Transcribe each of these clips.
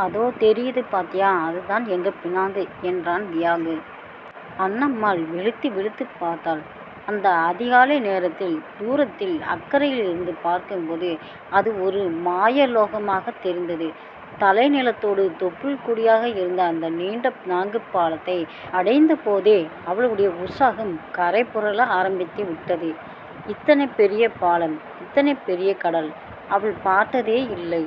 அதோ தெரியுது பாத்தியா அதுதான் எங்க பினாங்கு என்றான் தியாகு. அண்ணம்மாள் விழித்து விழுத்து பார்த்தாள். அந்த அதிகாலை நேரத்தில் தூரத்தில் அக்கரையிலிருந்து பார்க்கும்போது அது ஒரு மாயலோகமாக தெரிந்தது. தலைநிலத்தோடு தொப்புள் கொடியாக இருந்த அந்த நீண்ட நான்கு பாலத்தை அடைந்த போதே அவளுடைய உற்சாகம் கரைபுரள ஆரம்பித்து விட்டது. இத்தனை பெரிய பாலம். இத்தனை பெரிய கடல். அவள் பார்த்ததே இல்லை.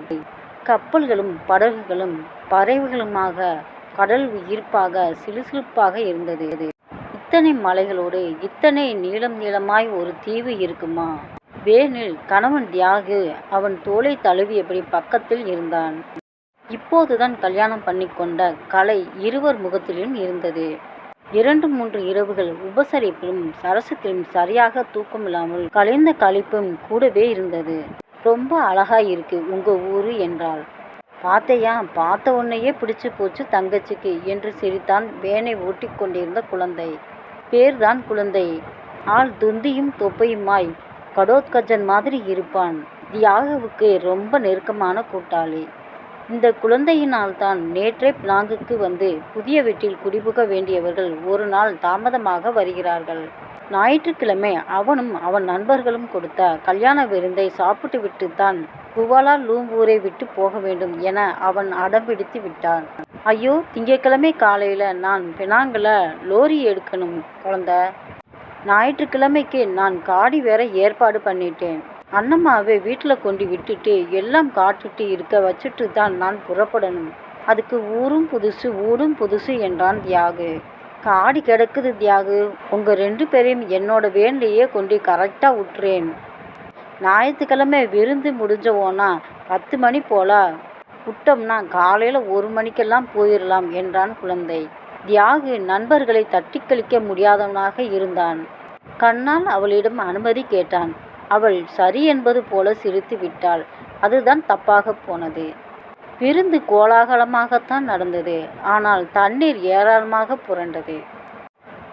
கப்பல்களும் படகுகளும் பறவைகளுமாக கடல் ஈர்ப்பாக சிலுசிலுப்பாக இருந்தது. இத்தனை மலைகளோடு இத்தனை நீளம் நீளமாய் ஒரு தீவு இருக்குமா? வேனில் கணவன் தியாகு அவன் தோலை தழுவியபடி பக்கத்தில் இருந்தான். இப்போதுதான் கல்யாணம் பண்ணிக்கொண்ட கலை இருவர் முகத்திலும் இருந்தது. இரண்டு மூன்று இரவுகள் உபசரிப்பிலும் சரசத்திலும் சரியாக தூக்கமில்லாமல் கலைந்த கழிப்பும் கூடவே இருந்தது. ரொம்ப அழகாக இருக்கு உங்கள் ஊரு என்றாள். பார்த்தையா பார்த்த உன்னையே பிடிச்சு போச்சு தங்கச்சிக்கு என்று சிரித்தான் வேனை ஓட்டிக் கொண்டிருந்த குழந்தை. பேர்தான் குழந்தை. ஆள் துந்தியும் தொப்பையுமாய் கடோத்கஜன் மாதிரி இருப்பான். தியாகவுக்கு ரொம்ப நெருக்கமான கூட்டாளி. இந்த குழந்தையினால்தான் நேற்றே பிளாங்குக்கு வந்து புதிய வீட்டில் குடிபுக வேண்டியவர்கள் ஒரு நாள் தாமதமாக வருகிறார்கள். ஞாயிற்றுக்கிழமை அவனும் அவன் நண்பர்களும் கொடுத்த கல்யாண விருந்தை சாப்பிட்டுவிட்டுத்தான் குவாலா லூம்பூரை விட்டு போக வேண்டும் என அவன் அடம்பிடித்து விட்டான். ஐயோ திங்கட்கிழமை காலையில நான் பினாங்குல லோரி எடுக்கணும் குழந்த ஞாயிற்றுக்கிழமைக்கு நான் காடி வேற ஏற்பாடு பண்ணிட்டேன். அண்ணம்மாவை வீட்டில் கொண்டு விட்டுட்டு எல்லாம் காட்டுட்டு இருக்க வச்சுட்டு தான் நான் புறப்படணும். அதுக்கு ஊரும் புதுசு ஊடும் புதுசு என்றான் தியாகு. காடி கிடக்குது தியாகு. உங்கள் ரெண்டு பேரையும் என்னோட வேன்லயே கொண்டு கரெக்டாக விட்டுறேன் ஞாயிற்றுக்கிழமை விருந்து முடிஞ்சவோனா பத்து மணி போல விட்டோம்னா காலையில் ஒரு மணிக்கெல்லாம் போயிடலாம் என்றான் குழந்தை. தியாகு நண்பர்களை தட்டி கழிக்க முடியாதவனாக இருந்தான். கண்ணால் அவளிடம் அனுமதி கேட்டான். அவள் சரி என்பது போல சிரித்து விட்டாள். அதுதான் தப்பாகப் போனது. விருந்து கோலாகலமாகத்தான் நடந்தது. ஆனால் தண்ணீர் ஏராளமாகப் புரண்டது.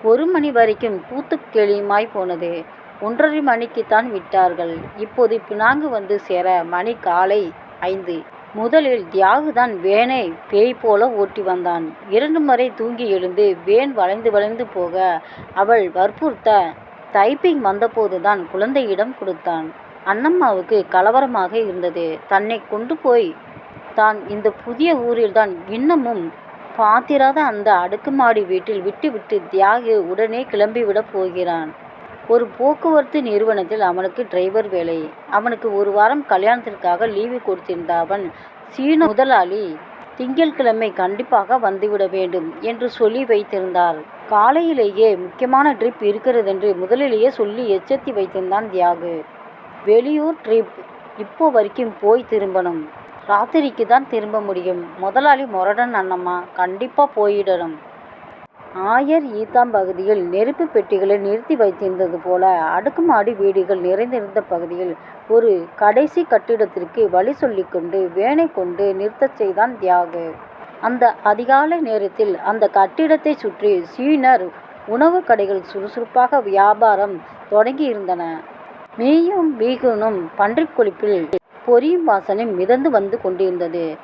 ஒரு மணி வரைக்கும் கூத்துக்கெளியுமாய் போனது. ஒன்றரை மணிக்குத்தான் விட்டார்கள். இப்போது பினாங்கு வந்து சேர மணி காலை ஐந்து. முதலில் தியாகுதான் வேனை பேய் போல ஓட்டி வந்தான். இரண்டு முறை தூங்கி எழுந்து வேன் வளைந்து வளைந்து போக அவள் வற்புறுத்த தைப்பிங் வந்தபோதுதான் குழந்தையிடம் கொடுத்தான். அண்ணம்மாவுக்கு கலவரமாக இருந்தது. தன்னை கொண்டு போய் தான் இந்த புதிய ஊரில்தான் இன்னமும் பாத்திராத அந்த அடுக்குமாடி வீட்டில் விட்டுவிட்டு தியாகு உடனே கிளம்பிவிடப் போகிறான். ஒரு போக்குவரத்து நிறுவனத்தில் அவனுக்கு டிரைவர் வேலை. அவனுக்கு ஒரு வாரம் கல்யாணத்திற்காக லீவு கொடுத்திருந்த அவன் சீன முதலாளி திங்கள்கிழமை கண்டிப்பாக வந்துவிட வேண்டும் என்று சொல்லி வைத்திருந்தார். காலையிலேயே முக்கியமான ட்ரிப் இருக்கிறதென்று முதலிலேயே சொல்லி எச்சரித்து வைத்திருந்தான் தியாகு. வெளியூர் ட்ரிப் இப்போ வரைக்கும் போய் திரும்பணும். ராத்திரிக்கு தான் திரும்ப முடியும். முதலாளி மொரடன் அண்ணம்மா. கண்டிப்பாக போயிடணும். ஆயர் ஈத்தாம் பகுதியில் நெருப்பு பெட்டிகளை நிறுத்தி வைத்திருந்தது போல அடுக்குமாடி வீடுகள் நிறைந்திருந்த பகுதியில் ஒரு கடைசி கட்டிடத்திற்கு வழி சொல்லிக்கொண்டு கொண்டு கொண்டு நிறுத்தச் செய்தான் தியாகு. அந்த அதிகாலை நேரத்தில் அந்த கட்டிடத்தை சுற்றி சீனர் உணவுக் கடைகள் சுறுசுறுப்பாக வியாபாரம் தொடங்கியிருந்தன. மீயும் பீகுனும் பன்றிக் கொழுப்பில் பொரியும் வாசனை மிதந்து வந்து கொண்டிருந்தது.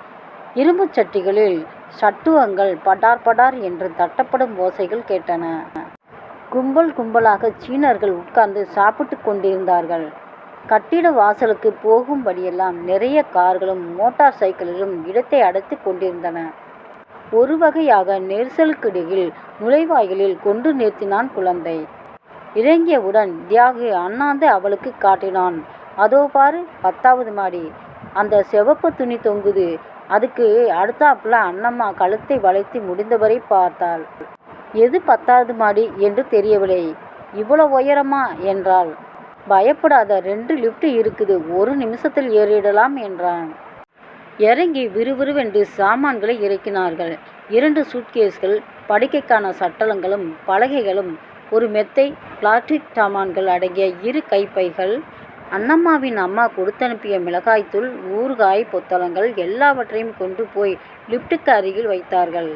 இரும்புச் சட்டிகளில் சட்டுவங்கள் படார் படார் என்று தட்டப்படும் ஓசைகள் கேட்டன. கும்பல் கும்பலாக சீனர்கள் உட்கார்ந்து சாப்பிட்டு கொண்டிருந்தார்கள். கட்டிட வாசலுக்கு போகும்படியெல்லாம் நிறைய கார்களும் மோட்டார் சைக்கிள்களும் இடத்தை அடைத்துக் கொண்டிருந்தன. ஒரு வகையாக நெரிசலுக்கிடையில் நுழைவாயிலில் கொண்டு நிறுத்தினான் குழந்தை. இறங்கியவுடன் தியாகு அண்ணாந்து அவளுக்குக் காட்டினான். அதோ பாரு பத்தாவது மாடி. அந்த சிவப்பு துணி தொங்குது. அதுக்கு அடுத்தாப்புல அண்ணம்மா கழுத்தை வளைத்து முடிந்தவரை பார்த்தாள். எது பத்தாவது மாடி என்று தெரியவில்லை. இவ்வளோ உயரமா என்றாள். பயப்படாத ரெண்டு லிஃப்ட் இருக்குது ஒரு நிமிஷத்தில் ஏறிடலாம் என்றான். இறங்கி விறுவிறுவென்று சாமான்களை இறக்கினார்கள். இரண்டு சூட்கேஸ்கள் படுக்கைக்கான சட்டலங்களும் பலகைகளும் ஒரு மெத்தை பிளாஸ்டிக் சாமான்கள் அடங்கிய இரு கைப்பைகள் அண்ணம்மாவின் அம்மா கொடுத்தனுப்பிய மிளகாய்த்தூள் ஊறுகாய் பொத்தலங்கள் எல்லாவற்றையும் கொண்டு போய் லிப்டுக்கு அருகில் வைத்தார்கள்.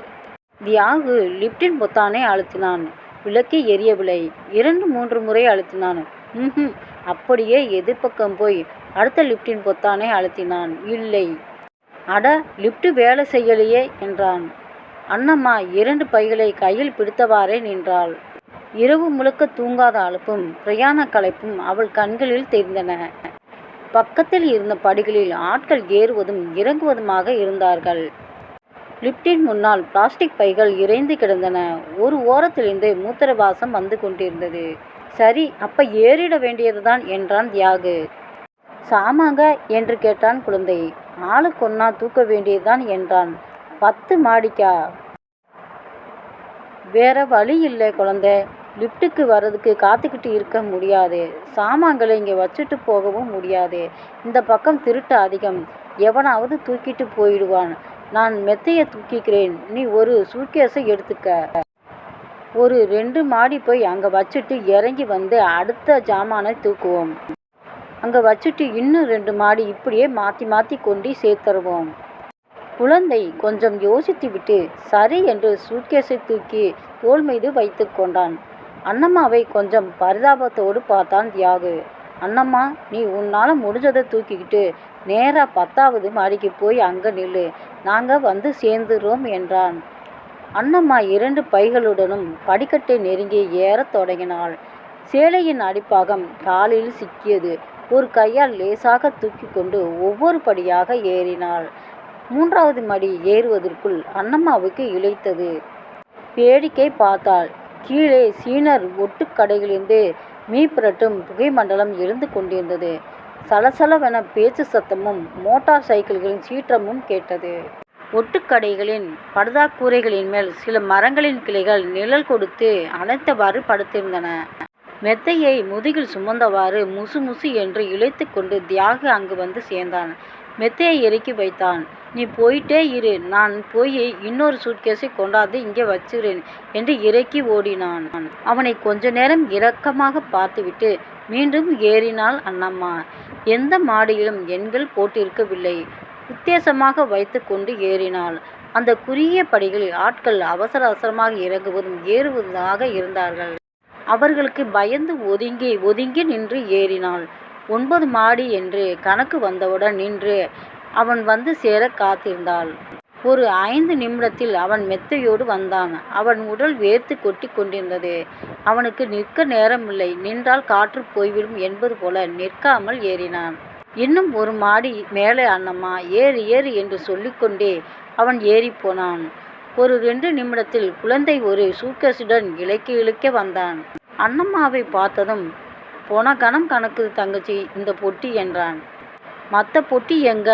தியாகு லிப்டின் பொத்தானை அழுத்தினான். விளக்கு எரியவில்லை. இரண்டு மூன்று முறை அழுத்தினான். ம் அப்படியே எதிர்ப்பக்கம் போய் அடுத்த லிப்டின் பொத்தானை அழுத்தினான். இல்லை. அட லிப்ட் வேலை செய்யலையே என்றான் அண்ணம்மா இரண்டு பைகளை கையில் பிடித்தவாறே நின்றாள் இரவு முழுக்க தூங்காத அலுப்பும் பிரயாண களைப்பும் அவள் கண்களில் தெரிந்தன. பக்கத்தில் இருந்த படிகளில் ஆட்கள் ஏறுவதும் இறங்குவதுமாக இருந்தார்கள். லிப்டின் முன்னால் பிளாஸ்டிக் பைகள் இறைந்து கிடந்தன. ஒரு ஓரத்திலிருந்து மூத்திரவாசம் வந்து கொண்டிருந்தது. சரி அப்ப ஏறிட வேண்டியதுதான் என்றான் தியாகு. சாமாங்க என்று கேட்டான் குழந்தை. ஆளுக்கொன்னா தூக்க வேண்டியதுதான் என்றான். பத்து மாடிக்கா? வேற வழி இல்லை குழந்தை. லிஃப்ட்டுக்கு வர்றதுக்கு காத்துக்கிட்டு இருக்க முடியாது. சாமான்களை இங்கே வச்சுட்டு போகவும் முடியாது. இந்த பக்கம் திருட்டு அதிகம். எவனாவது தூக்கிட்டு போயிடுவான். நான் மெத்தையை தூக்கிக்கிறேன். நீ ஒரு சூட்கேஸை எடுத்துக்க. ஒரு ரெண்டு மாடி போய் அங்கே வச்சுட்டு இறங்கி வந்து அடுத்த ஜாமானை தூக்குவோம். அங்கே வச்சுட்டு இன்னும் ரெண்டு மாடி இப்படியே மாற்றி மாற்றி கொண்டு சேர்த்துருவோம். குழந்தை கொஞ்சம் யோசித்துவிட்டு சரி என்று சூட்கேஸை தூக்கி தோள் மீது வைத்து கொண்டான். அண்ணம்மாவை கொஞ்சம் பரிதாபத்தோடு பார்த்தான் தியாகு. அண்ணம்மா நீ உன்னால் முடிஞ்சதை தூக்கிக்கிட்டு நேராக பத்தாவது மாடிக்கு போய் அங்கே நில்லு. நாங்கள் வந்து சேர்ந்துடுறோம் என்றான். அண்ணம்மா இரண்டு பைகளுடனும் படிக்கட்டை நெருங்கி ஏறத் தொடங்கினாள். சேலையின் அடிப்பாகம் காலில் சிக்கியது. ஒரு கையால் லேசாக தூக்கி கொண்டு ஒவ்வொரு படியாக ஏறினாள். மூன்றாவது மடி ஏறுவதற்குள் அண்ணம்மாவுக்கு இழைத்தது. வேடிக்கை பார்த்தாள். கீழே சீனர் ஒட்டுக்கடைகளிலிருந்து மீப்பிரட்டும் புகை மண்டலம் எழுந்து கொண்டிருந்தது. சலசலவென பேச்சு சத்தமும் மோட்டார் சைக்கிள்களின் சீற்றமும் கேட்டது. ஒட்டுக்கடைகளின் படுதாக்கூரைகளின் மேல் சில மரங்களின் கிளைகள் நிழல் கொடுத்து அனைத்தவாறு படுத்திருந்தன. மெத்தையை முதுகில் சுமந்தவாறு முசு முசு என்று இழைத்து கொண்டு தியாகு அங்கு வந்து சேர்ந்தான். மெத்தையை இறக்கி வைத்தான். நீ போயிட்டே இரு. நான் போய் இன்னொரு சூட்கேஸை கொண்டாந்து இங்கே வச்சுகிறேன் என்று இறக்கி ஓடினான். அவனை கொஞ்ச நேரம் இரக்கமாக பார்த்துவிட்டு மீண்டும் ஏறினாள் அண்ணம்மா. எந்த மாடியிலும் எண்கள் போட்டிருக்கவில்லை. உத்தேசமாக வைத்து கொண்டு ஏறினாள். அந்த குறுகிய படிகளில் ஆட்கள் அவசர அவசரமாக இறங்குவதும் ஏறுவதாக இருந்தார்கள். அவர்களுக்கு பயந்து ஒதுங்கி ஒதுங்கி நின்று ஏறினாள். ஒன்பது மாடி என்று கணக்கு வந்தவுடன் நின்று அவன் வந்து சேர காத்திருந்தாள். ஒரு ஐந்து நிமிடத்தில் அவன் மெத்தையோடு வந்தான். அவன் உடல் வேர்த்து கொட்டி கொண்டிருந்தது. அவனுக்கு நிற்க நேரமில்லை. நின்றால் காற்று போய்விடும் என்பது போல நிற்காமல் ஏறினான். இன்னும் ஒரு மாடி மேலே அண்ணம்மா ஏறு ஏறு என்று சொல்லிக்கொண்டே அவன் ஏறி போனான். ஒரு ரெண்டு நிமிடத்தில் குழந்தை ஒரு சூக்கசுடன் இழைக்க இழுக்க வந்தான். அண்ணம்மாவை பார்த்ததும் போன கணம் கணக்கு தங்கச்சி இந்த பொட்டி என்றான். மற்ற பொட்டி எங்க?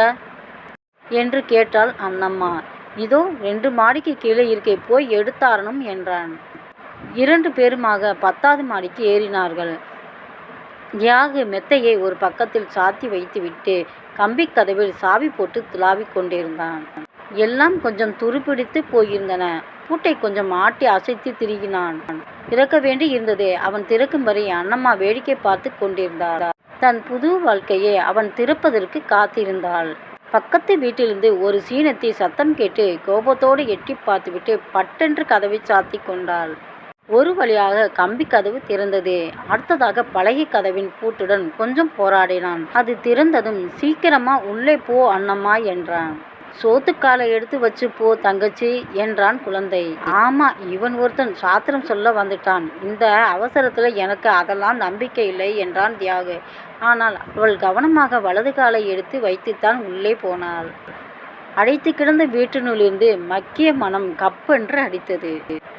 என்று கேட்டாள் அண்ணம்மா. இதோ ரெண்டு மாடிக்கு கீழே இருக்கே போய் எடுத்தாரணும் என்றான். இரண்டு பேருமாக பத்தாவது மாடிக்கு ஏறினார்கள். யாகு மெத்தையை ஒரு பக்கத்தில் சாத்தி வைத்துவிட்டு கம்பி கதவில் சாவி போட்டு துளாவிக் கொண்டிருந்தான். எல்லாம் கொஞ்சம் துருப்பிடித்து போயிருந்தன. பூட்டை கொஞ்சம் ஆட்டி அசைத்து திரிகினான் திறக்க வேண்டி இருந்தது அவன் திறக்கும் வரை அண்ணம்மா வேடிக்கை பார்த்து கொண்டிருந்தாள். தன் புது வாழ்க்கையை அவன் திறப்பதற்கு காத்திருந்தாள். பக்கத்து வீட்டிலிருந்து ஒரு சீனத்தை சத்தம் கேட்டு கோபத்தோடு எட்டி பார்த்துவிட்டு பட்டென்று கதவை சாத்தி கொண்டாள். ஒரு வழியாக கம்பி கதவு திறந்தது அடுத்ததாக பழகி கதவின் பூட்டுடன் கொஞ்சம் போராடினான். அது திறந்ததும் சீக்கிரமா உள்ளே போ அண்ணம்மா என்றான். சோத்துக்காலை எடுத்து வச்சு போ தங்கச்சி என்றான் குழந்தை. ஆமா இவன் ஒருத்தன் சாத்திரம் சொல்ல வந்துட்டான். இந்த அவசரத்துல எனக்கு அதெல்லாம் நம்பிக்கை இல்லை என்றான் தியாகு. ஆனால் அவள் கவனமாக வலது காலை எடுத்து வைத்துத்தான் உள்ளே போனாள். அடைத்து கிடந்த வீட்டினுள்ளிருந்து மக்கிய மனம் கப்பென்று அடித்தது.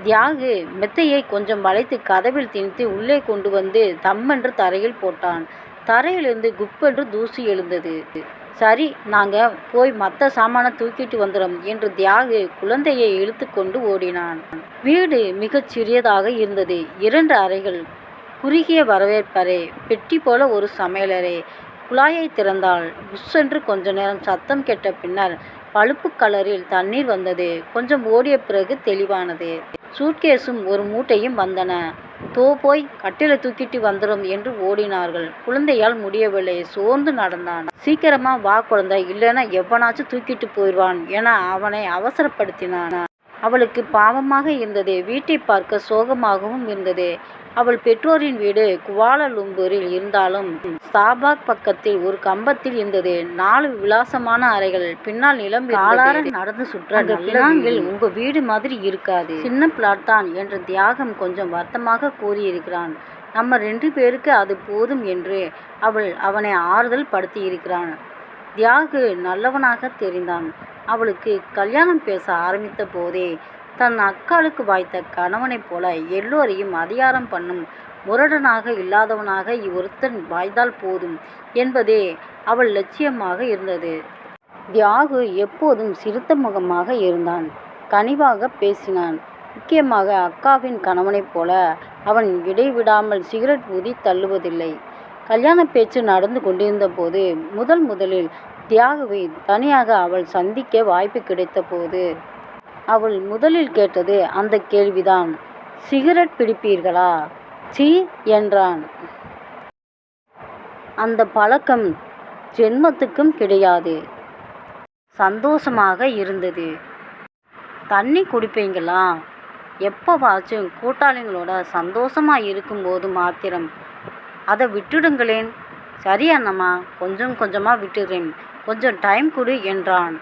தியாகு மெத்தையை கொஞ்சம் வளைத்து கதவில் திணித்து உள்ளே கொண்டு வந்து தம்மென்று தரையில் போட்டான். தரையிலிருந்து குப்பென்று தூசி எழுந்தது. சரி நாங்கள் போய் மற்ற சாமானை தூக்கிட்டு வந்துடும் என்று தியாகு குழந்தையை இழுத்து கொண்டு ஓடினான். வீடு மிகச் சிறியதாக இருந்தது. இரண்டு அறைகள் குறுகிய வரவேற்பறை பெட்டி போல ஒரு சமையலறை. குழாயை திறந்தால் புஷ்ஷென்று கொஞ்ச நேரம் சத்தம் கேட்ட பின்னர் பழுப்பு கலரில் தண்ணீர் வந்தது. கொஞ்சம் ஓடிய பிறகு தெளிவானது. சூட்கேஸும் ஒரு மூட்டையும் வந்தன. தோ போய் கட்டில தூக்கிட்டு வந்துடும் என்று ஓடினார்கள். குழந்தையால் முடியவில்லை. சோர்ந்து நடந்தான். சீக்கிரமா வா குழந்தை. இல்லைன்னா எவனாச்சும் தூக்கிட்டு போயிடுவான் என அவனை அவசரப்படுத்தினான். அவளுக்கு பாவமாக இருந்தது. வீட்டை பார்க்க சோகமாகவும் இருந்தது. அவள் பெற்றோரின் வீடு குவாலலும்பூரில் இருந்தாலும் ஸ்தாபாக் பக்கத்தில் ஒரு கம்பத்தில் இருந்தது. நாலு விலாசமான அறைகள் பின்னால் நிலம் காலார நடந்து சுற்ற பினாங்கில் உங்க வீடு மாதிரி இருக்காது. சின்ன பிளாட் தான் என்று தியாகம் கொஞ்சம் வருத்தமாக கூறியிருக்கிறான். நம்ம ரெண்டு பேருக்கு அது போதும் என்று அவள் அவனை ஆறுதல் படுத்தியிருக்கிறான். தியாகு நல்லவனாக தெரிந்தான். அவளுக்கு கல்யாணம் பேச ஆரம்பித்த போதே தன் அக்காளுக்கு வாய்த்த கணவனைப் போல எல்லோரையும் அதிகாரம் பண்ணும் முரடனாக இல்லாதவனாக இவ்வொருத்தன் வாய்ந்தால் போதும் என்பதே அவள் லட்சியமாக இருந்தது. தியாகு எப்போதும் சிறுத்த முகமாக இருந்தான். கனிவாக பேசினான். முக்கியமாக அக்காவின் கணவனைப் போல அவன் இடைவிடாமல் சிகரெட் ஊதி தள்ளுவதில்லை. கல்யாண பேச்சு நடந்து கொண்டிருந்த போது முதல் முதலில் தியாகுவை தனியாக அவள் சந்திக்க வாய்ப்பு கிடைத்த போது அவள் முதலில் கேட்டது அந்த கேள்விதான். சிகரெட் பிடிப்பீர்களா? சீ என்றான். அந்த பழக்கம் ஜென்மத்துக்கும் கிடையாது. சந்தோஷமாக இருந்தது. தண்ணி குடிப்பீங்களா? எப்போவாச்சும் கூட்டாளிங்களோட சந்தோஷமாக இருக்கும்போது மாத்திரம். அதை விட்டுடுங்களேன். சரி அண்ணம்மா கொஞ்சம் கொஞ்சமாக விட்டுறேன். கொஞ்சம் டைம் கொடு என்றான்.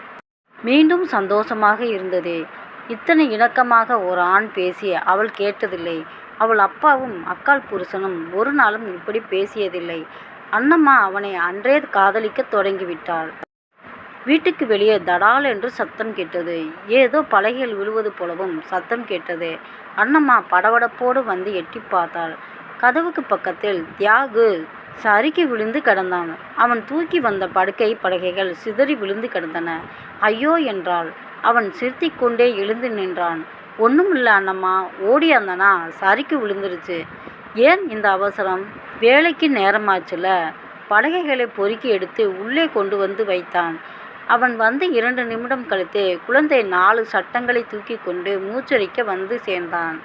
மீண்டும் சந்தோஷமாக இருந்தது. இத்தனை இணக்கமாக ஒரு ஆண் பேசி அவள் கேட்டதில்லை. அவள் அப்பாவும் அக்காள் புருஷனும் ஒரு நாளும் இப்படி பேசியதில்லை. அண்ணம்மா அவனை அன்றே காதலிக்க தொடங்கிவிட்டாள். வீட்டுக்கு வெளியே தடால் என்று சத்தம் கேட்டது. ஏதோ பலகைகள் விழுவது போலவும் சத்தம் கேட்டது. அண்ணம்மா படபடப்போடு வந்து எட்டி பார்த்தாள். கதவுக்கு பக்கத்தில் தியாகு சறுக்கி விழுந்து கிடந்தான். அவன் தூக்கி வந்த படுக்கை படுகைகள் சிதறி விழுந்து கிடந்தன. ஐயோ என்றாள். அவன் சிரித்திக் கொண்டே எழுந்து நின்றான். ஒன்றுமில்ல அண்ணம்மா ஓடி அந்தனா சறுக்கி விழுந்துருச்சு. ஏன் இந்த அவசரம்? வேலைக்கு நேரமாச்சுல. பலகைகளை பொறுக்கி எடுத்து உள்ளே கொண்டு வந்து வைத்தான். அவன் வந்து இரண்டு நிமிடம் கழித்து குழந்தை நாலு சட்டங்களை தூக்கி கொண்டு மூச்சரிக்க வந்து சேர்ந்தான்.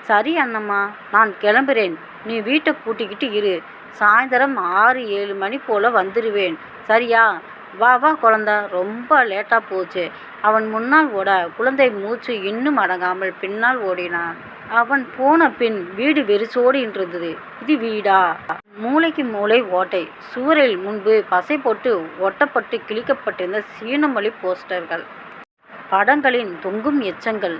சரி அண்ணம்மா நான் கிளம்புறேன். நீ வீட்டை பூட்டிக்கிட்டு இரு. சாயந்தரம் ஆறு ஏழு மணி போல் வந்துடுவேன் சரியா? வா வா குழந்த. ரொம்ப லேட்டாக போச்சு. அவன் முன்னால் ஓட. குழந்தை மூச்சு இன்னும் அடங்காமல் பின்னால் ஓடினான். அவன் போன பின் வீடு வெறிச்சோடி இருந்தது இது வீடா? மூளைக்கு மூளை ஓட்டை. சுவரில் முன்பு பசை போட்டு ஒட்டப்பட்டு கிழிக்கப்பட்டிருந்த சீனமொழி போஸ்டர்கள். படங்களின் தொங்கும் எச்சங்கள்.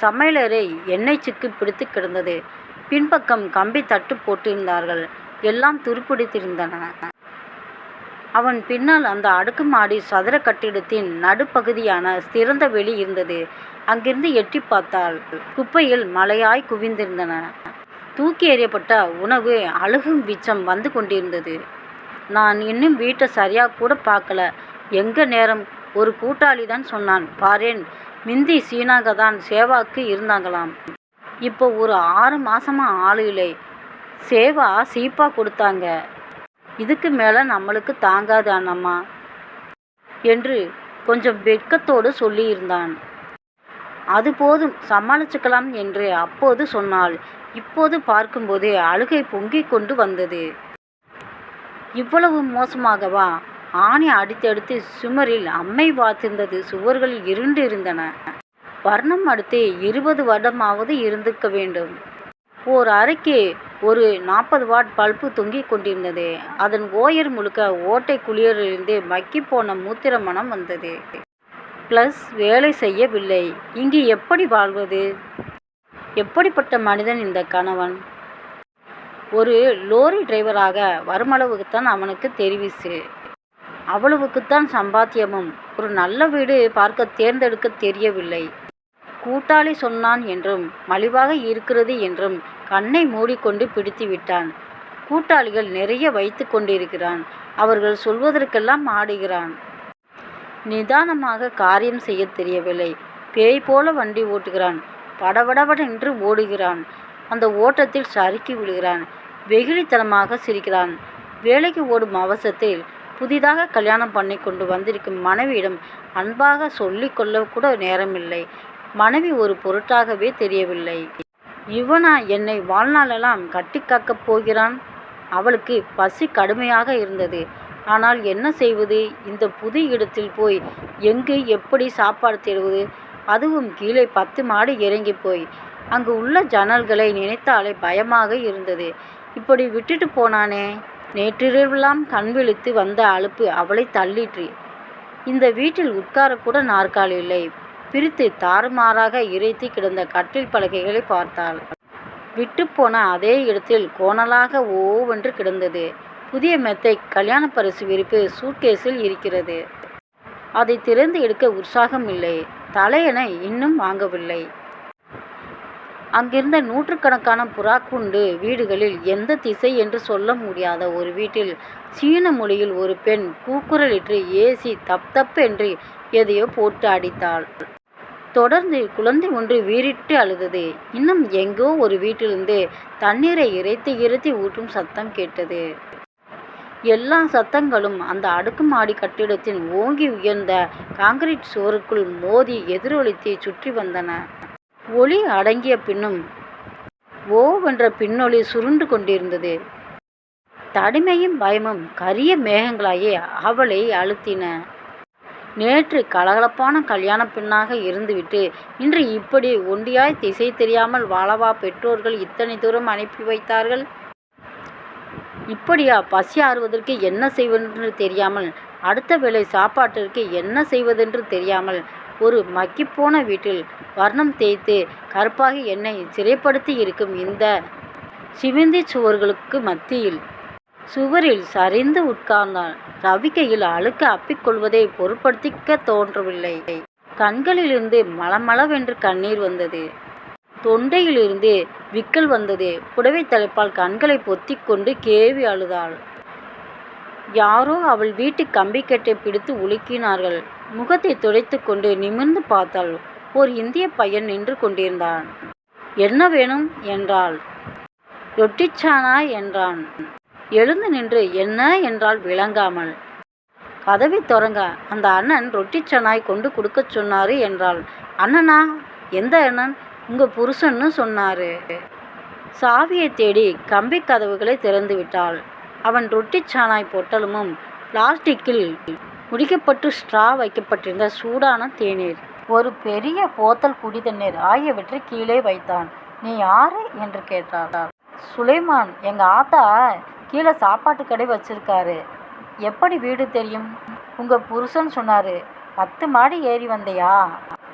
சமையலறை எண்ணெய் சிக்கு பிடித்து கிடந்தது. பின்பக்கம் கம்பி தட்டு போட்டிருந்தார்கள். எல்லாம் துருப்பிடித்திருந்தன. அவன் பின்னால் அந்த அடுக்குமாடி சதுர கட்டிடத்தின் நடுப்பகுதியான சிறந்த வெளி இருந்தது. அங்கிருந்து எட்டி பார்த்தால் குப்பையில் மலையாய் குவிந்திருந்தன. தூக்கி எறியப்பட்ட உணவு அழுகும் வீச்சம் வந்து கொண்டிருந்தது. நான் இன்னும் வீட்டை சரியாக கூட பார்க்கல. எங்க நேரம்? ஒரு கூட்டாளி தான் சொன்னான். பாரேன் மிந்தி சீனாக தான் சேவாக்கு இருந்தாங்களாம். இப்போ ஒரு ஆறு மாசமா ஆளு இல்லை சேவா சீப்பா கொடுத்தாங்க. இதுக்கு மேலே நம்மளுக்கு தாங்காது அண்ணம்மா என்று கொஞ்சம் வெட்கத்தோடு சொல்லியிருந்தான். அது போதும் சமாளிச்சுக்கலாம் என்று அப்போது சொன்னாள். இப்போது பார்க்கும்போது அழுகை பொங்கிக் கொண்டு வந்தது. இவ்வளவு மோசமாகவா? ஆணி அடித்தடுத்து சுமரில் அம்மை வாத்திருந்தது சுவர்களில் இருண்டு இருந்தன. வர்ணம் அடுத்து இருபது வருடமாவது இருந்திருக்க வேண்டும். ஓர் அறைக்கு ஒரு நாற்பது வாட் பல்பு தொங்கிக் கொண்டிருந்தது. அதன் ஓயர் முழுக்க ஓட்டை குளியலிருந்து மக்கி போன மூத்திர மனம் வந்தது. பிளஸ் வேலை செய்யவில்லை. இங்கு எப்படி வாழ்வது? எப்படிப்பட்ட மனிதன் இந்த கணவன்? ஒரு லோரி டிரைவராக வருமளவுக்குத்தான் அவனுக்கு தெரிவிச்சு. அவ்வளவுக்குத்தான் சம்பாத்தியமும். ஒரு நல்ல வீடு பார்க்க தேர்ந்தெடுக்க தெரியவில்லை. கூட்டாளி சொன்னான் என்றும் மலிவாக இருக்கிறது என்றும் கண்ணை மூடிக்கொண்டு பிடித்து விட்டான். கூட்டாளிகள் நிறைய வைத்து கொண்டிருக்கிறான். அவர்கள் சொல்வதற்கெல்லாம் ஆடுகிறான். நிதானமாக காரியம் செய்ய தெரியவில்லை. பேய் போல வண்டி ஓட்டுகிறான். படபடபடென்று ஓடுகிறான். அந்த ஓட்டத்தில் சறுக்கி விழுகிறான். வெகுளித்தனமாக சிரிக்கிறான். வேலைக்கு ஓடும் அவசரத்தில் புதிதாக கல்யாணம் பண்ணி கொண்டு வந்திருக்கும் மனைவியிடம் அன்பாக சொல்லிக் கொள்ள கூட நேரமில்லை. மனைவி ஒரு பொருட்டாகவே தெரியவில்லை. இவனா என்னை வாழ்நாளெல்லாம் கட்டி காக்கப் போகிறான். அவளுக்கு பசி கடுமையாக இருந்தது. ஆனால் என்ன செய்வது? இந்த புது இடத்தில் போய் எங்கே எப்படி சாப்பாடு தேடுவது? அதுவும் கீழே பத்து மாடு இறங்கி போய். அங்கு உள்ள ஜன்னல்களை நினைத்தாலே பயமாக இருந்தது. இப்படி விட்டுட்டு போனானே? நேற்றிரவெல்லாம் கண் விழித்து வந்த அலுப்பு அவளை தள்ளிற்று. இந்த வீட்டில் உட்காரக்கூட நாற்காலி இல்லை. பிரித்து தாறுமாறாக இறைத்து கிடந்த கட்டில் பலகைகளை பார்த்தாள். விட்டு போன அதே இடத்தில் கோணலாக ஓவென்று கிடந்தது. புதிய மெத்தை கல்யாண பரிசு விரிப்பு சூட்கேஸில் இருக்கிறது. அதை திறந்து எடுக்க உற்சாகம் இல்லை. தலையணை இன்னும் வாங்கவில்லை. அங்கிருந்த நூற்றுக்கணக்கான புறாக்குண்டு வீடுகளில் எந்த திசை என்று சொல்ல முடியாத ஒரு வீட்டில் சீன மொழியில் ஒரு பெண் கூக்குரலிட்டு ஏசி தப் தப் என்று எதையோ போட்டு அடித்தாள். தொடர்ந்து குழந்தை ஒன்று வீறிட்டு அழுதது. இன்னும் எங்கோ ஒரு வீட்டிலிருந்து தண்ணீரை இறைத்து இறைத்து ஊற்றும் சத்தம் கேட்டது. எல்லா சத்தங்களும் அந்த அடுக்குமாடி கட்டிடத்தின் ஓங்கி உயர்ந்த காங்கிரீட் சுவருக்குள் மோதி எதிரொலித்து சுற்றி வந்தன. ஒளி அடங்கிய பின்னும் ஓவென்ற பின்னொளி சுருண்டு கொண்டிருந்தது. தனிமையும் பயமும் கரிய மேகங்களாயே அவளை அழுத்தின. நேற்று கலகலப்பான கல்யாண பெண்ணாக இருந்துவிட்டு இன்று இப்படி ஒண்டியாய் திசை தெரியாமல் வாழவா பெற்றோர்கள் இத்தனை தூரம் அனுப்பி வைத்தார்கள்? இப்படியா பசி ஆறுவதற்கு என்ன செய்வதென்று தெரியாமல் அடுத்த வேளை சாப்பாட்டிற்கு என்ன செய்வதென்று தெரியாமல் ஒரு மக்கிப்போன வீட்டில் வர்ணம் தேய்த்து கருப்பாக என்னை சிறைப்படுத்தி இருக்கும் இந்த சிவிந்தி சுவர்களுக்கு மத்தியில் சுவரில் சரிந்து உட்கார்ந்தான் ரவிக்கையில் அழுக்க அப்பிக்கொள்வதை பொருட்படுத்திக்க தோன்றவில்லை. கண்களிலிருந்து மளமளவென்று கண்ணீர் வந்தது. தொண்டையிலிருந்து விக்கல் வந்தது. புடவை தலைப்பால் கண்களை பொத்தி கொண்டு கேவி அழுதாள். யாரோ அவள் வீட்டு கம்பிக்கட்டை பிடித்து உலுக்கினார்கள். முகத்தை துடைத்து கொண்டு நிமிர்ந்து பார்த்தாள். ஓர் இந்திய பையன் நின்று கொண்டிருந்தான். என்ன வேணும்? என்றாள். ரொட்டிச்சானா? என்றான். எழுந்து நின்று என்ன என்றால் விளங்காமல். கதவை திறங்க அந்த அண்ணன் ரொட்டி சனாய் கொண்டு கொடுக்கச் சொன்னாரு என்றாள். அண்ணனா எந்த அண்ணன்? உங்க புருஷன்னு சொன்னாரு. சாவியை தேடி கம்பி கதவுகளை திறந்து விட்டாள். அவன் ரொட்டி ரொட்டிச்சானாய் பொட்டலமும் பிளாஸ்டிக்கில் முடிக்கப்பட்டு ஸ்ட்ரா வைக்கப்பட்டிருந்த சூடான தேநீர். ஒரு பெரிய போத்தல் குடி தண்ணீர் ஆகியவற்றை கீழே வைத்தான். நீ யாரு? என்று கேட்டாள். சுலைமான் எங்க ஆத்தா கீழே சாப்பாட்டு கடை வச்சிருக்காரு. எப்படி வீடு தெரியும்? உங்க புருஷன் சொன்னாரு பத்து மாடி ஏறி வந்தையா?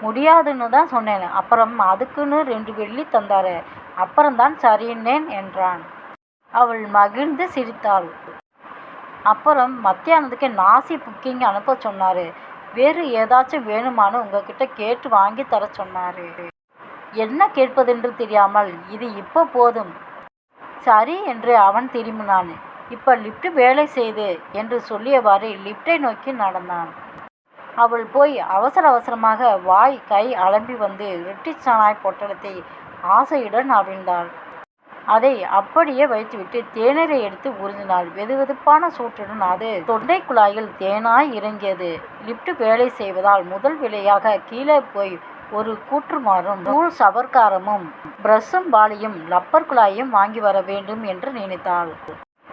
முடியாதுன்னு தான் சொன்னேன். அப்புறம் அதுக்குன்னு ரெண்டு வெள்ளி தந்தாரு. அப்புறம்தான் சரின்னேன் என்றான். அவள் மகிழ்ந்து சிரித்தாள். அப்புறம் மத்தியானத்துக்கு நாசி புக்கிங் அனுப்ப சொன்னாரு. வேறு ஏதாச்சும் வேணுமான்னு உங்ககிட்ட கேட்டு வாங்கி தர சொன்னாரு. என்ன கேட்பதென்று தெரியாமல் இது இப்போ போதும். சரி என்று அவன் திரும்பினான். இப்போ லிஃப்ட் வேலை செய்து என்று சொல்லியவாறு லிஃப்டை நோக்கி நடந்தான். அவள் போய் அவசர அவசரமாக வாய் கை அலம்பி வந்து ரொட்டி சாணாய் பொட்டலத்தை ஆசையுடன் அவிழ்ந்தாள். அதை அப்படியே வைத்துவிட்டு தேநீரை எடுத்து உறிஞ்சினாள். வெதுவெதுப்பான சூட்டுடன் அது தொண்டை குழாயில் தேனாய் இறங்கியது. லிப்ட் வேலை செய்வதால் முதல் விலையாக கீழே போய் ஒரு கூற்றுமாறும் நூல் சவர்க்காரமும் பிரஷும் பாலியும் லப்பர் குழாயும் வாங்கி வர வேண்டும் என்று நினைத்தாள்.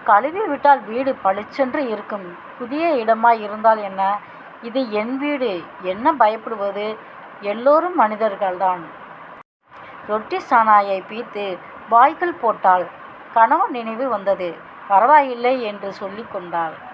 கழுவி விட்டால் வீடு பளிச்சென்று இருக்கும். புதிய இடமாய் இருந்தால் என்ன? இது என் வீடு. என்ன பயப்படுவது? எல்லோரும் மனிதர்கள்தான். ரொட்டி சாணாயை பீத்து வாய்க்குள் போட்டாள். கணவன் நினைவு வந்தது. பரவாயில்லை என்று சொல்லி கொண்டாள்.